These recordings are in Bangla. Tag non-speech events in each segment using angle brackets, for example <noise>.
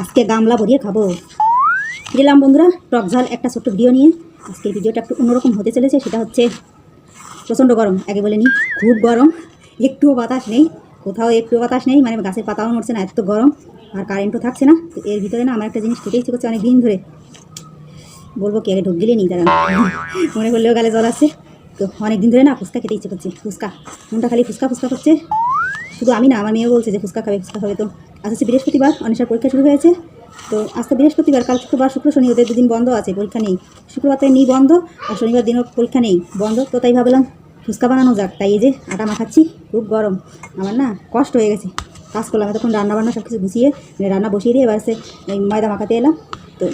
আজকে গামলা ভরিয়ে খাব। দিলাম বন্ধুরা, টক ঝাল, একটা ছোট্ট ভিডিও নিয়ে। আজকের ভিডিওটা একটু অন্যরকম হতে চলেছে, সেটা হচ্ছে প্রচণ্ড গরম। আগে বলে নি, খুব গরম। একটুও বাতাস নেই, কোথাও একটুও বাতাস নেই মানে গাছের পাতাও মরছে না, এত গরম। আর কারেন্টও থাকছে না, তো এর ভিতরে না আমার একটা জিনিস খেতে ইচ্ছে করছে অনেক দিন ধরে। বলব কি, আগে ঢোক গেলে নি তারা মনে করলেও গালে জল আছে তো অনেক দিন ধরে না ফুচকা খেতে ইচ্ছে করছে, ফুচকা। মনটা খালি ফুচকা ফুচকা করছে? শুধু আমি না, আমার মেয়েও বলছে যে ফুচকা খাবে ফুচকা খাবে তো। আজ হচ্ছে বৃহস্পতিবার অনেসার পরীক্ষা শুরু হয়েছে। তো আজ তো বৃহস্পতিবার, কাল শুক্রবার, শুক্র শনি, ওদের দুদিন বন্ধ আছে, পরীক্ষা নেই। শুক্রবার তো নেই বন্ধ, আর শনিবার দিনও পরীক্ষা নেই। বন্ধ, তো তাই ভাবলাম ফুচকা বানানো যাক। তাই এই যে আটা মাখাচ্ছি, খুব গরম। আমার না কষ্ট হয়ে গেছে। কাজ করলাম তখন রান্না বান্না সব কিছু গুছিয়ে মানে রান্না বসিয়ে দিয়ে এবার সে ময়দা মাখাতে এলাম। তো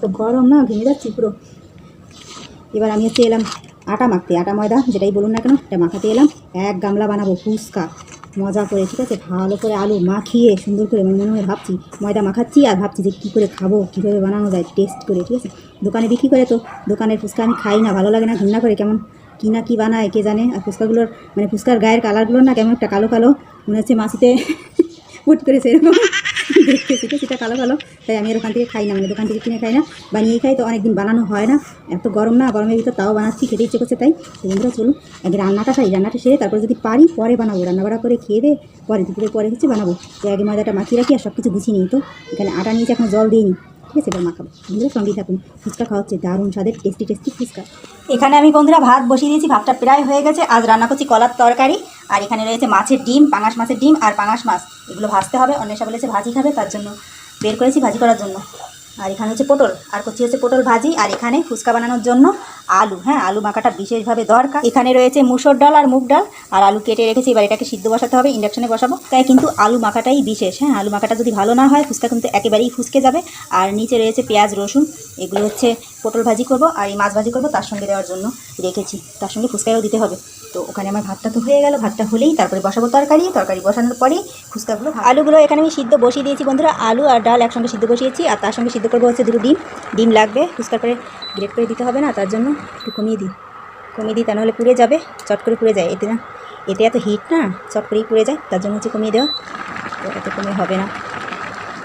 তো গরম না, ঘেমে যাচ্ছি পুরো। এবার আমি হচ্ছে এলাম আটা মাখতে। আটা ময়দা যেটাই বলুন না কেন, এটা মাখাতে এলাম। এক গামলা বানাবো ফুচকা। মজা করে, ঠিক আছে? ভালো করে আলু মাখিয়ে সুন্দর করে মানে মনে ভাবছি, ময়দা মাখাচ্ছি আর ভাবছি যে কী করে খাব, কীভাবে বানানো যায় টেস্ট করে, ঠিক আছে? দোকানে বিক্রি করে তো, দোকানের ফুচকা আমি খাই না, ভালো লাগে না ঘৃণা করে, কেমন কী না কী বানায়, কে জানে? আর ফুচকাগুলোর মানে ফুচকার গায়ের কালারগুলোর না কেমন একটা কালো কালো, মনে হচ্ছে মাছিতে ফুট <laughs> করে এরকম সেটা কালো কালো, তাই আমি ওখান থেকে খাই না মানে দোকান থেকে কিনে খাই না বানিয়ে খাই তো অনেকদিন বানানো হয় না, এত গরম না, গরমের ভিতর তাও বানাচ্ছি খেতে ইচ্ছে করছে তাই বন্ধুরা চলুন, আগে রান্নাটা খাই, রান্নাটা সেরে তারপরে যদি পারি পরে বানাবো, রান্না বাড়া করে খেয়ে দে, পরে দুপুরে পরে হচ্ছে বানাবো, তো আগে ময়দাটা মাখিয়ে রাখি আর সব কিছু গুছিয়ে নিই তো, এখানে আটা নিয়েছি, এখন জল দিইনি ঠিক আছে এবার মাখাবো বন্ধুরা সঙ্গেই থাকুন। ফুচকা খাওয়া হচ্ছে দারুণ স্বাদের টেস্টি টেস্টি ফুচকা। এখানে আমি বন্ধুরা ভাত বসিয়ে দিয়েছি, ভাতটা প্রায় হয়ে গেছে। আজ রান্না করছি কলার তরকারি, আর এখানে রয়েছে মাছের ডিম, পাঙাশ মাছের ডিম আর পাঙাশ মাছ। এগুলো ভাজতে হবে অন্য সব বলেছে ভাজি খাবে, তার জন্য বের করেছি ভাজি করার জন্য। আর এখানে হচ্ছে পটল, আর কচি হচ্ছে পটল ভাজি, আর এখানে ফুচকা বানানোর জন্য আলু হ্যাঁ আলু মাখাটা বিশেষভাবে দরকার। এখানে রয়েছে মুসুর ডাল আর মুগ ডাল। আর আলু কেটে রেখেছি, এবার এটাকে সিদ্ধ বসাতে হবে ইন্ডাকশনে বসাবো। তাই কিন্তু আলু মাখাটাই বিশেষ হ্যাঁ আলু মাখাটা যদি ভালো না হয়, ফুচকা কিন্তু একেবারেই ফুসকে যাবে। আর নিচে রয়েছে পেঁয়াজ, রসুন, এগুলো হচ্ছে পটল ভাজি করব, আর এই মাছ ভাজি করব তার সঙ্গে দেওয়ার জন্য রেখেছি। তার সঙ্গে ফুচকাও দিতে হবে। তো ওখানে আমার ভাতটা তো হয়ে গেল, ভাতটা হলেই তারপরে বসাবো তরকারি। তরকারি বসানোর পরেই ফুচকাগুলো আলুগুলো এখানে আমি সিদ্ধ বসিয়ে দিয়েছি বন্ধুরা। আলু আর ডাল একসঙ্গে সিদ্ধ বসিয়েছি, আর তার সঙ্গে সিদ্ধ করব হচ্ছে দুটো ডিম। ডিম লাগবে, ফুচকার পরে গ্রেট করে দিতে হবে না, তার জন্য একটু কমিয়ে দিই। কমিয়ে দিই তা নাহলে পুড়ে যাবে চট করে পুড়ে যায়। এতে না এতে এত হিট না চট করেই পুড়ে যায় তার জন্য হচ্ছে কমিয়ে দেওয়া। তো এতে কমে হবে না।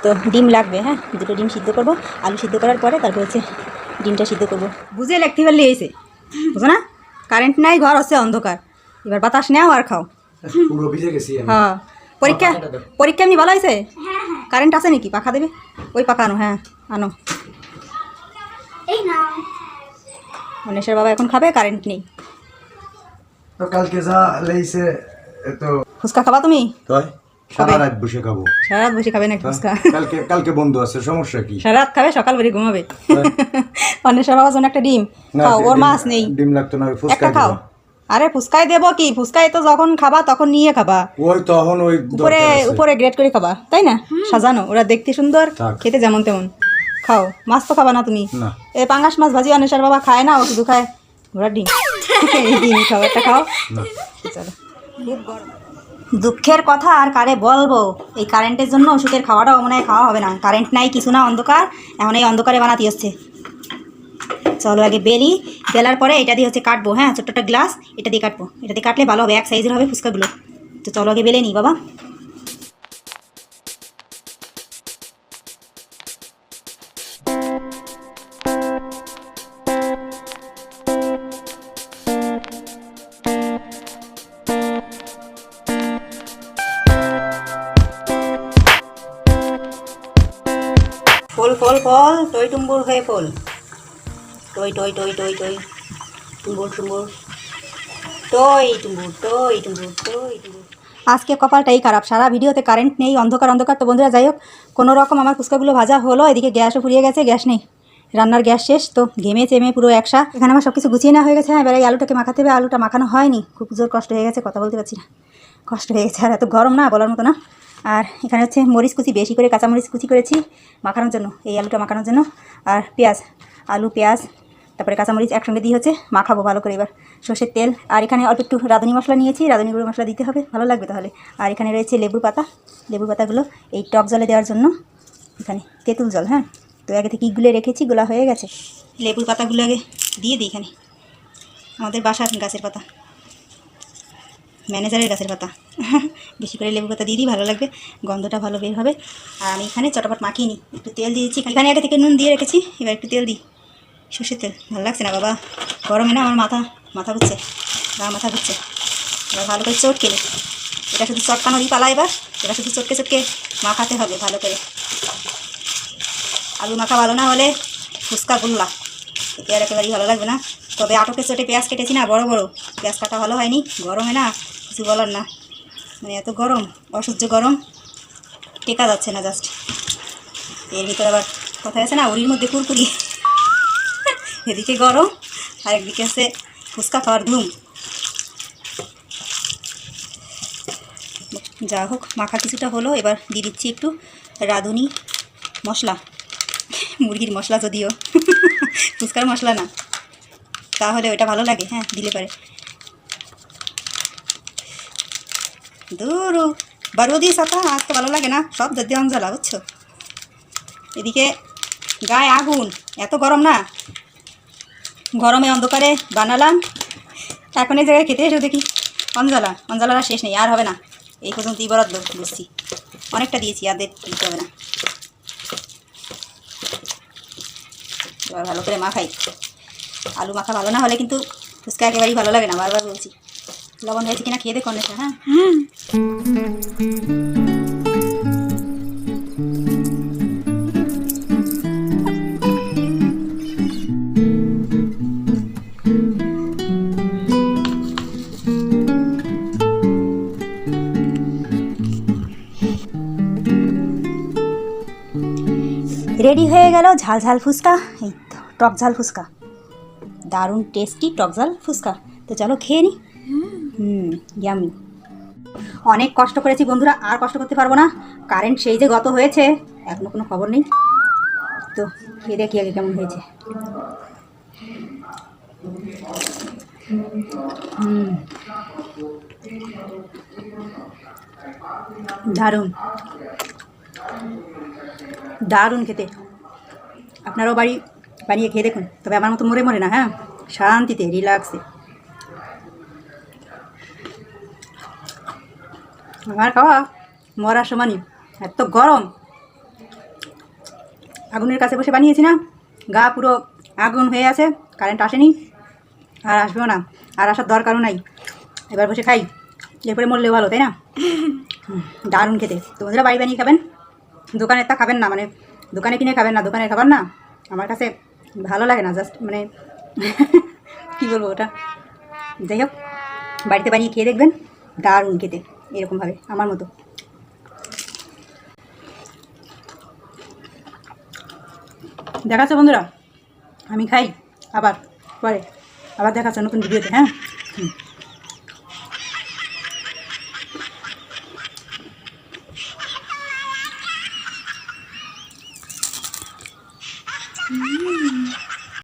তো ডিম লাগবে হ্যাঁ? দুটো ডিম সিদ্ধ করব আলু সিদ্ধ করার পরে তারপর হচ্ছে ডিমটা সিদ্ধ করব। বুঝে লিখতে পারলে এসে বুঝো না? কারেন্ট নাই ঘর হচ্ছে অন্ধকার। এবার বাতাস নেও আর খাও। পুরো ভিজে গেছি হ্যাঁ। পরীক্ষা পরীক্ষা এমনি ভালো হয়েছে? কারেন্ট আছে নাকি? পাখা দেবে? ওই পাখা আনো হ্যাঁ আনো। মনেশের বাবা এখন খাবে কারেন্ট নেই। তো কালকে যা লেইছে তো ফুচকা খাবা তুমি? তাই? সারা রাত বসে খাব। সারা রাত বসে খাবে না ফুচকা? কালকে কালকে বন্ধু আছে সমস্যা কি? সারা রাত খাবে সকাল বেরিয়ে ঘুমাবে। <laughs> অন্বেষার বাবার জন্য একটা ডিম। খাও ওর মাছ নেই। ডিম লাগতো না ফুচকা খাও। আরে ফুচকাই দেবো কি? ফুচকাই তো যখন খাবা তখন নিয়ে খাবা। ওই তখন ওই উপরে উপরে গ্রেড করে খাবা তাই না? সাজানো ওরা দেখতে সুন্দর খেতে যেমন তেমন। খাও। মাছ তো খাবা না তুমি। এ পাঙ্গাস মাছ ভাজি অনেসার বাবা খায় না ও শুধু খায়। ঘোড়ার ডিম। ডিম খাও একটা খাও। চলো। দুঃখের কথা আর কারে বলব? এই কারেন্টের জন্য ওষুধের খাওয়াটাও মনে হয় খাওয়া হবে না। কারেন্ট নাই কিছু না অন্ধকার। এখন এই অন্ধকারে বানাতে হচ্ছে। চলো আগে বেলি। বেলার পরে এটা দিয়ে হচ্ছে কাটবো হ্যাঁ? ছোট্ট একটা গ্লাস এটা দিয়ে কাটবো। এটা দিয়ে কাটলে ভালো হবে এক সাইজের হবে ফুচকাগুলো। তো চলো আগে বেলে নিই বাবা। ফল, টই টুম্বুর হয়ে ফল। টই টই টই টই টই। টুম্বুর টুম্বুর। টই টুম্বুর টই টুম্বুর টই, টুম্বুর। আজকে কপালটাই খারাপ, সারা ভিডিওতে কারেন্ট নেই, অন্ধকার অন্ধকার। তো বন্ধুরা, যাই হোক কোনো রকম আমার ফুচকাগুলো ভাজা হলো, এদিকে গ্যাসও ফুরিয়ে গেছে, গ্যাস নেই। রান্নার গ্যাস শেষ, তো ঘেমে চেমে পুরো একসা। এখানে আমার সব কিছু গুছিয়ে নেওয়া হয়ে গেছে হ্যাঁ এবার এই আলুটাকে মাখাতে হবে, আলুটা মাখানো হয়নি। খুব জোর কষ্ট হয়ে গেছে, কথা বলতে পারছি না। কষ্ট হয়ে গেছে, আর এত গরম না, বলার মতো না। আর এখানে হচ্ছে মরিচ কুচি, বেশি করে কাঁচামরিচ কুচি করেছি মাখানোর জন্য, এই আলুটা মাখানোর জন্য। আর পেঁয়াজ, আলু, পেঁয়াজ, তারপরে কাঁচামরিচ একসঙ্গে দিয়ে হচ্ছে মাখাবো ভালো করে এবার, সর্ষের তেল। আর এখানে অল্প একটু রাঁধুনি মশলা নিয়েছি, রাঁধুনি গুঁড়ো মশলা দিতে হবে, ভালো লাগবে তাহলে। আর এখানে রয়েছে লেবুর পাতা, লেবুর পাতাগুলো এই টক জলে দেওয়ার জন্য, এখানে তেঁতুল জল হ্যাঁ? তো আগে থেকে গুলে রেখেছি, গোলা হয়ে গেছে। লেবুর পাতাগুলো আগে দিয়ে দিই এখানে, আমাদের বাসার গাছের পাতা। ম্যানেজারের গাছের পাতা। <laughs> বেশি করে লেবু পাতা দিয়ে দিই, ভালো লাগবে, গন্ধটা ভালো বের হবে। আর আমি এখানে চটাপট মাখিয়ে নিই। একটু তেল দিয়েছি এখানে আগে থেকে নুন দিয়ে রেখেছি, এবার একটু তেল দিই। সর্ষের তেল, ভালো লাগছে না বাবা? গরমে না আমার মাথা মাথা ঘুরছে, গা মাথা ঘুরছে। এবার ভালো করে চটকে এটা শুধু চটকানোরই পালা এবার, এটা শুধু চটকে চটকে মাখাতে হবে ভালো করে। আলু মাখা ভালো না হলে ফুচকা গুল্লা আর একেবারেই ভালো লাগবে না। তবে আটকে চটে পেঁয়াজ কেটেছি না, বড় বড়। পেঁয়াজ কাটা ভালো হয়নি, গরমে না কিছু বলার না। মানে এত গরম, অসহ্য গরম, টেকা যাচ্ছে না জাস্ট এর ভিতরে আবার কথা আছে না, উড়ির মধ্যে কুরকুরি। <laughs> এদিকে গরম আর একদিকে আছে ফুচকা খাওয়ার ধুম। যা হোক, মাখা কিছুটা হলো, এবার দিয়ে দিচ্ছি একটু রাঁধুনি মশলা। মুরগির মশলা যদিও। <laughs> ফুচকার মশলা না। তাহলে ওটা ভালো লাগে হ্যাঁ দিলে পারে। দূর। বারো দিয়ে সাতা তো ভালো লাগে না। সব যদি অঞ্জলা, বুঝছ? এদিকে গায়ে আগুন, এত গরম না? গরমে অন্ধকারে বানালাম। এখন এই জায়গায় খেতে এসে দেখি অঞ্জলা। অঞ্জলার আর শেষ নেই, আর হবে না। এই পর্যন্তই বরাদ্দ বুঝছি অনেকটা দিয়েছি, আর দিতে হবে না। এবার ভালো করে মাখাই। আলু মাখা ভালো না হলে কিন্তু ফুচকা একেবারেই ভালো লাগে না, বারবার বলছি। লবণ হয়েছে কিনা খেয়ে দেখো অনেকটা হ্যাঁ? রেডি হয়ে গেল ঝাল ঝাল ফুচকা? এই টক ঝাল ফুচকা। দারুণ টেস্টি টক ঝাল ফুচকা। তো চলো খেয়ে নি। হুম অনেক কষ্ট করেছি বন্ধুরা, আর কষ্ট করতে পারব না। কারেন্ট সেই যে গত হয়েছে, এখনও কোনো খবর নেই। তো খেয়ে দেখি আগে কেমন হয়েছে। হুম। দারুণ। দারুণ খেতে। আপনারাও বাড়ি বানিয়ে খেয়ে দেখুন। তবে আমার মতো মরে মরে না হ্যাঁ? শান্তিতে রিল্যাক্সে আমার খাওয়া মরার সমানই এত গরম। আগুনের কাছে বসে বানিয়েছি না, গা পুরো আগুন হয়ে আছে কারেন্ট আসেনি, আর আসবেও না, আর আসার দরকারও নাই। এবার বসে খাই, এরপরে মরলেও ভালো, তাই না? দারুণ খেতে। তো বন্ধুরা, বাড়ি বানিয়ে খাবেন? দোকানের তা খাবেন না মানে দোকানে কিনে খাবেন না, দোকানের খাবার না? আমার কাছে ভালো লাগে না জাস্ট মানে <laughs> কী বলব ওটা? যাই হোক, বাড়িতে বানিয়ে খেয়ে দেখবেন, দারুণ খেতে। এরকমভাবে, আমার মতো। দেখাচ্ছ বন্ধুরা? আমি খাই, আবার, পরে। আবার দেখাচ্ছে নতুন ভিডিওতে হ্যাঁ? হুম।